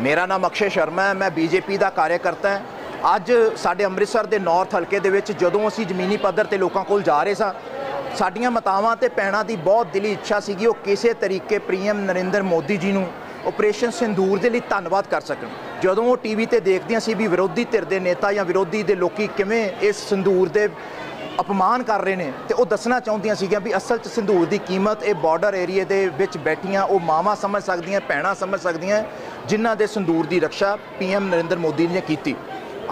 ਮੇਰਾ ਨਾਮ ਅਕਸ਼ੇ ਸ਼ਰਮਾ ਹੈ, ਮੈਂ ਬੀਜੇਪੀ ਦਾ ਕਾਰਜਕਰਤਾ ਹਾਂ। ਅੱਜ ਸਾਡੇ ਅੰਮ੍ਰਿਤਸਰ ਦੇ ਨਾਰਥ ਹਲਕੇ ਦੇ ਵਿੱਚ ਜਦੋਂ ਅਸੀਂ ਜ਼ਮੀਨੀ ਪੱਧਰ ਤੇ ਲੋਕਾਂ ਕੋਲ ਜਾ ਰਹੇ ਸਾਂ, ਸਾਡੀਆਂ ਮਾਤਾਵਾਂ ਤੇ ਪੈਣਾ ਦੀ ਬਹੁਤ ਦਿਲੀ ਇੱਛਾ ਸੀਗੀ, ਉਹ ਕਿਸੇ ਤਰੀਕੇ ਪ੍ਰੀਐਮ ਨਰਿੰਦਰ ਮੋਦੀ ਜੀ ਨੂੰ ਆਪਰੇਸ਼ਨ ਸਿੰਦੂਰ ਦੇ ਲਈ ਧੰਨਵਾਦ ਕਰ ਸਕਣ। ਜਦੋਂ ਉਹ ਟੀਵੀ ਤੇ ਦੇਖਦੀਆਂ ਸੀ ਵੀ ਵਿਰੋਧੀ ਧਿਰ ਦੇ ਨੇਤਾ ਜਾਂ ਵਿਰੋਧੀ ਦੇ ਲੋਕੀ ਕਿਵੇਂ ਇਸ ਸਿੰਦੂਰ ਦੇ ਅਪਮਾਨ ਕਰ ਰਹੇ ਨੇ, ਤੇ ਉਹ ਦੱਸਣਾ ਚਾਹੁੰਦੀਆਂ ਸੀਗੀਆਂ ਵੀ ਅਸਲ 'ਚ ਸਿੰਦੂਰ ਦੀ ਕੀਮਤ ਇਹ ਬਾਰਡਰ ਏਰੀਏ ਦੇ ਵਿੱਚ ਬੈਠੀਆਂ, ਉਹ ਮਾਵਾਂ ਸਮਝ ਸਕਦੀਆਂ, ਭੈਣਾਂ ਸਮਝ ਸਕਦੀਆਂ ਜਿਨ੍ਹਾਂ ਦੇ ਸੰਦੂਰ ਦੀ ਰੱਖਿਆ ਪੀਐਮ ਨਰਿੰਦਰ ਮੋਦੀ ਨੇ ਕੀਤੀ।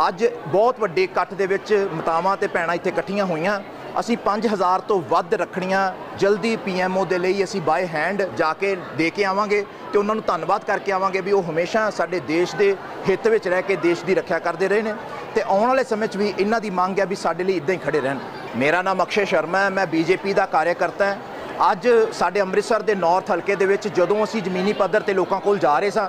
ਅੱਜ ਬਹੁਤ ਵੱਡੇ ਇਕੱਠ ਦੇ ਵਿੱਚ ਮਾਤਾਵਾਂ ਤੇ ਭੈਣਾਂ ਇੱਥੇ ਇਕੱਠੀਆਂ ਹੋਈਆਂ। ਅਸੀਂ 5000 ਤੋਂ ਵੱਧ ਰੱਖੜੀਆਂ ਜਲਦੀ ਪੀਐਮਓ ਦੇ ਲਈ ਅਸੀਂ ਬਾਏ ਹੈਂਡ ਜਾ ਕੇ ਦੇ ਕੇ ਆਵਾਂਗੇ ਤੇ ਉਹਨਾਂ ਨੂੰ ਧੰਨਵਾਦ ਕਰਕੇ ਆਵਾਂਗੇ ਵੀ ਉਹ ਹਮੇਸ਼ਾ ਸਾਡੇ ਦੇਸ਼ ਦੇ ਹਿੱਤ ਵਿੱਚ ਰਹਿ ਕੇ ਦੇਸ਼ ਦੀ ਰੱਖਿਆ ਕਰਦੇ ਰਹੇ ਨੇ। ਤੇ ਆਉਣ ਵਾਲੇ ਸਮੇਂ 'ਚ ਵੀ ਇਹਨਾਂ ਦੀ ਮੰਗ ਹੈ ਵੀ ਸਾਡੇ ਲਈ ਇਦਾਂ ਹੀ ਖੜੇ ਰਹਿਣ। ਮੇਰਾ ਨਾਮ ਅਕਸ਼ੇ ਸ਼ਰਮਾ ਹੈ, ਮੈਂ ਬੀਜੇਪੀ ਦਾ ਕਾਰਜਕਰਤਾ ਹਾਂ। ਅੱਜ ਸਾਡੇ ਅੰਮ੍ਰਿਤਸਰ ਦੇ ਨਾਰਥ ਹਲਕੇ ਦੇ ਵਿੱਚ ਜਦੋਂ ਅਸੀਂ ਜ਼ਮੀਨੀ ਪੱਧਰ ਤੇ ਲੋਕਾਂ ਕੋਲ ਜਾ ਰਹੇ ਸਾਂ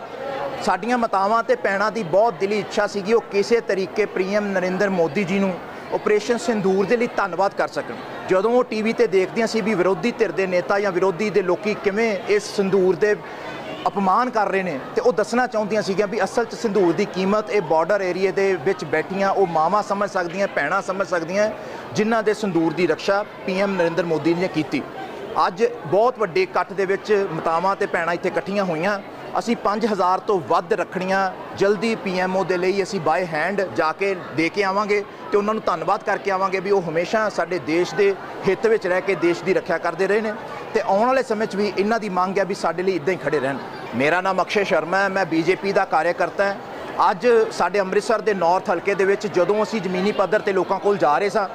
ਸਾਡੀਆਂ ਮਾਤਾਵਾਂ ਤੇ ਪੈਣਾ ਦੀ ਬਹੁਤ ਦਿਲੀ ਇੱਛਾ ਸੀਗੀ, ਉਹ ਕਿਸੇ ਤਰੀਕੇ ਪ੍ਰੀਐਮ ਨਰਿੰਦਰ ਮੋਦੀ ਜੀ ਨੂੰ ਆਪਰੇਸ਼ਨ ਸਿੰਦੂਰ ਦੇ ਲਈ ਧੰਨਵਾਦ ਕਰ ਸਕਣ। ਜਦੋਂ ਉਹ ਟੀਵੀ ਤੇ ਦੇਖਦੀਆਂ ਸੀ ਵੀ ਵਿਰੋਧੀ ਧਿਰ ਦੇ ਨੇਤਾ ਜਾਂ ਵਿਰੋਧੀ ਦੇ ਲੋਕੀ ਕਿਵੇਂ ਇਸ ਸਿੰਦੂਰ ਦੇ ਅਪਮਾਨ ਕਰ ਰਹੇ ਨੇ, ਤੇ ਉਹ ਦੱਸਣਾ ਚਾਹੁੰਦੀਆਂ ਸੀਗੀਆਂ ਵੀ ਅਸਲ 'ਚ ਸਿੰਦੂਰ ਦੀ ਕੀਮਤ ਇਹ ਬਾਰਡਰ ਏਰੀਏ ਦੇ ਵਿੱਚ ਬੈਠੀਆਂ, ਉਹ ਮਾਵਾਂ ਸਮਝ ਸਕਦੀਆਂ, ਭੈਣਾਂ ਸਮਝ ਸਕਦੀਆਂ, ਜਿਨ੍ਹਾਂ ਦੇ ਸਿੰਦੂਰ ਦੀ ਰੱਖਿਆ ਪੀਐਮ ਨਰਿੰਦਰ ਮੋਦੀ ਨੇ ਕੀਤੀ। ਅੱਜ ਬਹੁਤ ਵੱਡੇ ਇਕੱਠ ਦੇ ਵਿੱਚ ਮਾਤਾਵਾਂ ਤੇ ਭੈਣਾਂ ਇੱਥੇ ਇਕੱਠੀਆਂ ਹੋਈਆਂ। ਅਸੀਂ 5000 ਤੋਂ ਵੱਧ ਰੱਖੜੀਆਂ ਜਲਦੀ ਪੀਐਮਓ ਦੇ ਲਈ ਅਸੀਂ ਬਾਏ ਹੈਂਡ ਜਾ ਕੇ ਦੇ ਕੇ ਆਵਾਂਗੇ ਤੇ ਉਹਨਾਂ ਨੂੰ ਧੰਨਵਾਦ ਕਰਕੇ ਆਵਾਂਗੇ ਵੀ ਉਹ ਹਮੇਸ਼ਾ ਸਾਡੇ ਦੇਸ਼ ਦੇ ਹਿੱਤ ਵਿੱਚ ਰਹਿ ਕੇ ਦੇਸ਼ ਦੀ ਰੱਖਿਆ ਕਰਦੇ ਰਹੇ ਨੇ ਤੇ ਆਉਣ ਵਾਲੇ ਸਮੇਂ 'ਚ ਵੀ ਇਹਨਾਂ ਦੀ ਮੰਗ ਹੈ ਵੀ ਸਾਡੇ ਲਈ ਇਦਾਂ ਹੀ ਖੜੇ ਰਹਿਣ। ਮੇਰਾ ਨਾਮ ਅਕਸ਼ੇ ਸ਼ਰਮਾ ਹੈ, ਮੈਂ ਬੀਜੇਪੀ ਦਾ ਕਾਰਜਕਰਤਾ ਹਾਂ। ਅੱਜ ਸਾਡੇ ਅੰਮ੍ਰਿਤਸਰ ਦੇ ਨੌਰਥ ਹਲਕੇ ਦੇ ਵਿੱਚ ਜਦੋਂ ਅਸੀਂ ਜ਼ਮੀਨੀ ਪੱਧਰ ਤੇ ਲੋਕਾਂ ਕੋਲ ਜਾ ਰਹੇ ਸਾਂ,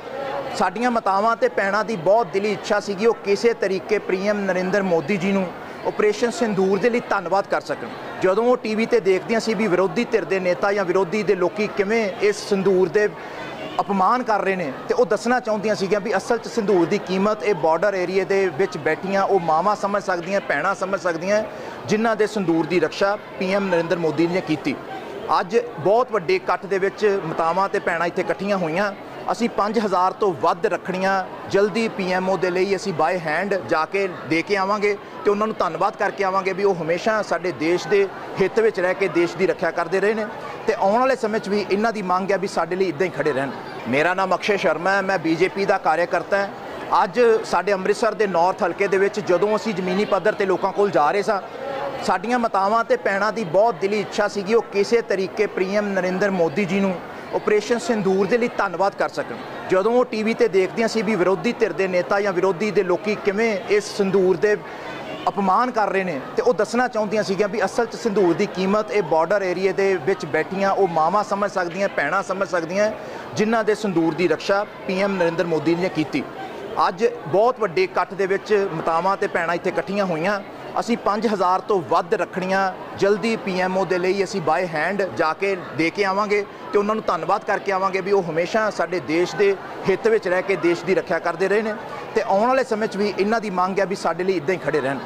ਸਾਡੀਆਂ ਮਾਤਾਵਾਂ ਤੇ ਪੈਣਾ ਦੀ ਬਹੁਤ ਦਿਲੀ ਇੱਛਾ ਸੀਗੀ, ਉਹ ਕਿਸੇ ਤਰੀਕੇ ਪ੍ਰੀਐਮ ਨਰਿੰਦਰ ਮੋਦੀ ਜੀ ਨੂੰ ਆਪਰੇਸ਼ਨ ਸਿੰਦੂਰ ਦੇ ਲਈ ਧੰਨਵਾਦ ਕਰ ਸਕਣ। ਜਦੋਂ ਉਹ ਟੀਵੀ ਤੇ ਦੇਖਦੀਆਂ ਸੀ ਵੀ ਵਿਰੋਧੀ ਧਿਰ ਦੇ ਨੇਤਾ ਜਾਂ ਵਿਰੋਧੀ ਦੇ ਲੋਕੀ ਕਿਵੇਂ ਇਸ ਸਿੰਦੂਰ ਦੇ ਅਪਮਾਨ ਕਰ ਰਹੇ ਨੇ, ਤੇ ਉਹ ਦੱਸਣਾ ਚਾਹੁੰਦੀਆਂ ਸੀਗੀਆਂ ਵੀ ਅਸਲ 'ਚ ਸਿੰਦੂਰ ਦੀ ਕੀਮਤ ਇਹ ਬਾਰਡਰ ਏਰੀਏ ਦੇ ਵਿੱਚ ਬੈਠੀਆਂ, ਉਹ ਮਾਵਾਂ ਸਮਝ ਸਕਦੀਆਂ, ਭੈਣਾਂ ਸਮਝ ਸਕਦੀਆਂ, ਜਿਨ੍ਹਾਂ ਦੇ ਸਿੰਦੂਰ ਦੀ ਰੱਖਿਆ ਪੀਐਮ ਨਰਿੰਦਰ ਮੋਦੀ ਨੇ ਕੀਤੀ। ਅੱਜ ਬਹੁਤ ਵੱਡੇ ਇਕੱਠ ਦੇ ਵਿੱਚ ਮਾਤਾਵਾਂ ਤੇ ਭੈਣਾਂ ਇੱਥੇ ਇਕੱਠੀਆਂ ਹੋਈਆਂ। ਅਸੀਂ 5000 ਤੋਂ ਵੱਧ ਰੱਖੜੀਆਂ ਜਲਦੀ ਪੀਐਮਓ ਦੇ ਲਈ ਅਸੀਂ ਬਾਏ ਹੈਂਡ ਜਾ ਕੇ ਦੇ ਕੇ ਆਵਾਂਗੇ ਤੇ ਉਹਨਾਂ ਨੂੰ ਧੰਨਵਾਦ ਕਰਕੇ ਆਵਾਂਗੇ ਵੀ ਉਹ ਹਮੇਸ਼ਾ ਸਾਡੇ ਦੇਸ਼ ਦੇ ਹਿੱਤ ਵਿੱਚ ਰਹਿ ਕੇ ਦੇਸ਼ ਦੀ ਰੱਖਿਆ ਕਰਦੇ ਰਹੇ ਨੇ ਤੇ ਆਉਣ ਵਾਲੇ ਸਮੇਂ 'ਚ ਵੀ ਇਹਨਾਂ ਦੀ ਮੰਗ ਹੈ ਵੀ ਸਾਡੇ ਲਈ ਇਦਾਂ ਹੀ ਖੜੇ ਰਹਿਣ। ਮੇਰਾ ਨਾਮ ਅਕਸ਼ੇ ਸ਼ਰਮਾ ਹੈ, ਮੈਂ ਬੀਜੇਪੀ ਦਾ ਕਾਰਜਕਰਤਾ ਹਾਂ। ਅੱਜ ਸਾਡੇ ਅੰਮ੍ਰਿਤਸਰ ਦੇ ਨੌਰਥ ਹਲਕੇ ਦੇ ਵਿੱਚ ਜਦੋਂ ਅਸੀਂ ਜ਼ਮੀਨੀ ਪੱਧਰ ਤੇ ਲੋਕਾਂ ਕੋਲ ਜਾ ਰਹੇ ਸਾਂ, ਸਾਡੀਆਂ ਮਾਤਾਵਾਂ ਤੇ ਪੈਣਾ ਦੀ ਬਹੁਤ ਦਿਲੀ ਇੱਛਾ ਸੀਗੀ, ਉਹ ਕਿਸੇ ਤਰੀਕੇ ਪ੍ਰੀਐਮ ਨਰਿੰਦਰ ਮੋਦੀ ਜੀ ਨੂੰ ਆਪਰੇਸ਼ਨ ਸਿੰਦੂਰ ਦੇ ਲਈ ਧੰਨਵਾਦ ਕਰ ਸਕਣ। ਜਦੋਂ ਉਹ ਟੀਵੀ ਤੇ ਦੇਖਦੀਆਂ ਸੀ ਵੀ ਵਿਰੋਧੀ ਧਿਰ ਦੇ ਨੇਤਾ ਜਾਂ ਵਿਰੋਧੀ ਦੇ ਲੋਕੀ ਕਿਵੇਂ ਇਸ ਸਿੰਦੂਰ ਦੇ ਅਪਮਾਨ ਕਰ ਰਹੇ ਨੇ, ਤੇ ਉਹ ਦੱਸਣਾ ਚਾਹੁੰਦੀਆਂ ਸੀਗੀਆਂ ਵੀ ਅਸਲ 'ਚ ਸਿੰਦੂਰ ਦੀ ਕੀਮਤ ਇਹ ਬਾਰਡਰ ਏਰੀਏ ਦੇ ਵਿੱਚ ਬੈਠੀਆਂ, ਉਹ ਮਾਵਾਂ ਸਮਝ ਸਕਦੀਆਂ, ਭੈਣਾਂ ਸਮਝ ਸਕਦੀਆਂ, ਜਿਨ੍ਹਾਂ ਦੇ ਸਿੰਦੂਰ ਦੀ ਰੱਖਿਆ ਪੀਐਮ ਨਰਿੰਦਰ ਮੋਦੀ ਨੇ ਕੀਤੀ। ਅੱਜ ਬਹੁਤ ਵੱਡੇ ਇਕੱਠ ਦੇ ਵਿੱਚ ਮਾਤਾਵਾਂ ਤੇ ਭੈਣਾਂ ਇੱਥੇ ਇਕੱਠੀਆਂ ਹੋਈਆਂ। ਅਸੀਂ 5000 ਤੋਂ ਵੱਧ ਰੱਖੜੀਆਂ ਜਲਦੀ ਪੀਐਮਓ ਦੇ ਲਈ ਅਸੀਂ ਬਾਏ ਹੈਂਡ ਜਾ ਕੇ ਦੇ ਕੇ ਆਵਾਂਗੇ ਤੇ ਉਹਨਾਂ ਨੂੰ ਧੰਨਵਾਦ ਕਰਕੇ ਆਵਾਂਗੇ ਵੀ ਉਹ ਹਮੇਸ਼ਾ ਸਾਡੇ ਦੇਸ਼ ਦੇ ਹਿੱਤ ਵਿੱਚ ਰਹਿ ਕੇ ਦੇਸ਼ ਦੀ ਰੱਖਿਆ ਕਰਦੇ ਰਹੇ ਨੇ ਤੇ ਆਉਣ ਵਾਲੇ ਸਮੇਂ 'ਚ ਵੀ ਇਹਨਾਂ ਦੀ ਮੰਗ ਹੈ ਵੀ ਸਾਡੇ ਲਈ ਇਦਾਂ ਹੀ ਖੜੇ ਰਹਿਣ।